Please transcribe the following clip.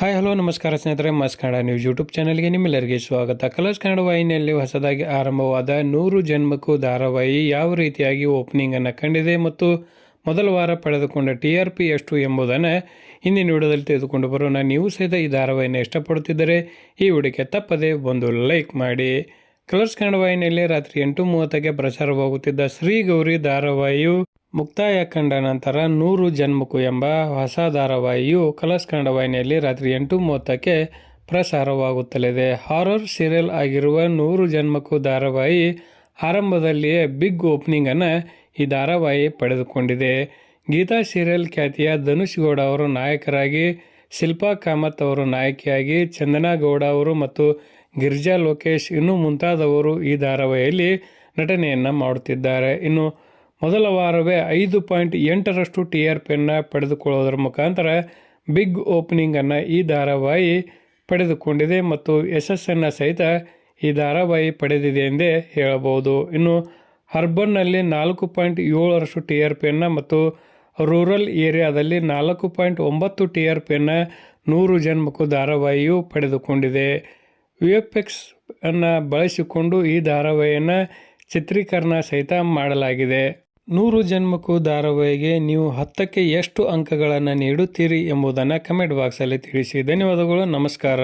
Hi hello ನಮಸ್ಕಾರ ಸ್ನೇಹಿತರೆ, ಮಸ್ ಕನ್ನಡ ನ್ಯೂಸ್ ಯೂಟ್ಯೂಬ್ ಚಾನಲ್ಗೆ ನಿಮ್ಮೆಲ್ಲರಿಗೆ ಸ್ವಾಗತ. ಕಲರ್ಸ್ ಕನ್ನಡ ವಾಹಿನಿಯಲ್ಲಿ ಹೊಸದಾಗಿ ಆರಂಭವಾದ ನೂರು ಜನ್ಮಕ್ಕೂ ಧಾರಾವಾಹಿ ಯಾವ ರೀತಿಯಾಗಿ ಓಪನಿಂಗ್ ಅನ್ನು ಕಂಡಿದೆ ಮತ್ತು ಮೊದಲ ವಾರ ಪಡೆದುಕೊಂಡ ಟಿ ಆರ್ ಪಿ ಎಷ್ಟು ಎಂಬುದನ್ನು ಹಿಂದಿನ ವಿಡಿಯೋದಲ್ಲಿ ತೆಗೆದುಕೊಂಡು ಬರೋಣ. ನೀವು ಸಹಿತ ಈ ಧಾರಾವಾಹಿನ ಇಷ್ಟಪಡುತ್ತಿದ್ದರೆ ಈ ವಿಡಿಯೋಕ್ಕೆ ತಪ್ಪದೆ ಒಂದು ಲೈಕ್ ಮಾಡಿ. ಕಲರ್ಸ್ ಕನ್ನಡ ವಾಹಿನಿಯಲ್ಲಿ ರಾತ್ರಿ ಎಂಟು ಮೂವತ್ತಕ್ಕೆ ಪ್ರಸಾರವಾಗುತ್ತಿದ್ದ ಶ್ರೀ ಗೌರಿ ಧಾರಾವಾಹಿಯು ಮುಕ್ತಾಯ ಕಂಡ ನಂತರ ನೂರು ಜನ್ಮಕು ಎಂಬ ಹೊಸ ಧಾರಾವಾಹಿಯು ಕಲರ್ಸ್ ಕನ್ನಡ ವಾಹಿನಿಯಲ್ಲಿ ರಾತ್ರಿ ಎಂಟು ಮೂವತ್ತಕ್ಕೆ ಪ್ರಸಾರವಾಗುತ್ತಲಿದೆ. ಹಾರರ್ ಸೀರಿಯಲ್ ಆಗಿರುವ ನೂರು ಜನ್ಮಕು ಧಾರಾವಾಹಿ ಆರಂಭದಲ್ಲಿಯೇ ಬಿಗ್ ಓಪನಿಂಗನ್ನು ಈ ಧಾರಾವಾಹಿ ಪಡೆದುಕೊಂಡಿದೆ. ಗೀತಾ ಸೀರಿಯಲ್ ಖ್ಯಾತಿಯ ಧನುಷ್ ಗೌಡ ಅವರು ನಾಯಕರಾಗಿ, ಶಿಲ್ಪಾ ಕಾಮತ್ ಅವರು ನಾಯಕಿಯಾಗಿ, ಚಂದನಾ ಗೌಡ ಅವರು ಮತ್ತು ಗಿರಿಜಾ ಲೋಕೇಶ್ ಇನ್ನೂ ಮುಂತಾದವರು ಈ ಧಾರಾವಾಹಿಯಲ್ಲಿ ನಟನೆಯನ್ನು ಮಾಡುತ್ತಿದ್ದಾರೆ. ಇನ್ನು ಮೊದಲ ವಾರವೇ ಐದು ಪಾಯಿಂಟ್ ಎಂಟರಷ್ಟು ಟಿ ಆರ್ ಪಿಯನ್ನು ಪಡೆದುಕೊಳ್ಳೋದರ ಮುಖಾಂತರ ಬಿಗ್ ಓಪನಿಂಗನ್ನು ಈ ಧಾರಾವಾಹಿ ಪಡೆದುಕೊಂಡಿದೆ ಮತ್ತು ಯಶಸ್ಸನ್ನು ಸಹಿತ ಈ ಧಾರಾವಾಹಿ ಪಡೆದಿದೆ ಎಂದೇ ಹೇಳಬಹುದು. ಇನ್ನು ಅರ್ಬನ್ನಲ್ಲಿ ನಾಲ್ಕು ಪಾಯಿಂಟ್ ಏಳರಷ್ಟು ಟಿ ಆರ್ ಪಿಯನ್ನು ಮತ್ತು ರೂರಲ್ ಏರಿಯಾದಲ್ಲಿ ನಾಲ್ಕು ಪಾಯಿಂಟ್ ಒಂಬತ್ತು ಟಿ ಆರ್ ಪಿಯನ್ನು ನೂರು ಜನ್ಮಕ್ಕೂ ಧಾರಾವಾಹಿಯು ಪಡೆದುಕೊಂಡಿದೆ. ವಿ ಎಫ್ ಎಕ್ಸ್ ಅನ್ನು ಬಳಸಿಕೊಂಡು ಈ ಧಾರಾವಾಹಿಯನ್ನು ಚಿತ್ರೀಕರಣ ಸಹಿತ ಮಾಡಲಾಗಿದೆ. ನೂರು ಜನ್ಮಕ್ಕೂ ಧಾರಾವಾಹಿಗೆ ನೀವು ಹತ್ತಕ್ಕೆ ಎಷ್ಟು ಅಂಕಗಳನ್ನು ನೀಡುತ್ತೀರಿ ಎಂಬುದನ್ನು ಕಮೆಂಟ್ ಬಾಕ್ಸಲ್ಲಿ ತಿಳಿಸಿ. ಧನ್ಯವಾದಗಳು ನಮಸ್ಕಾರ.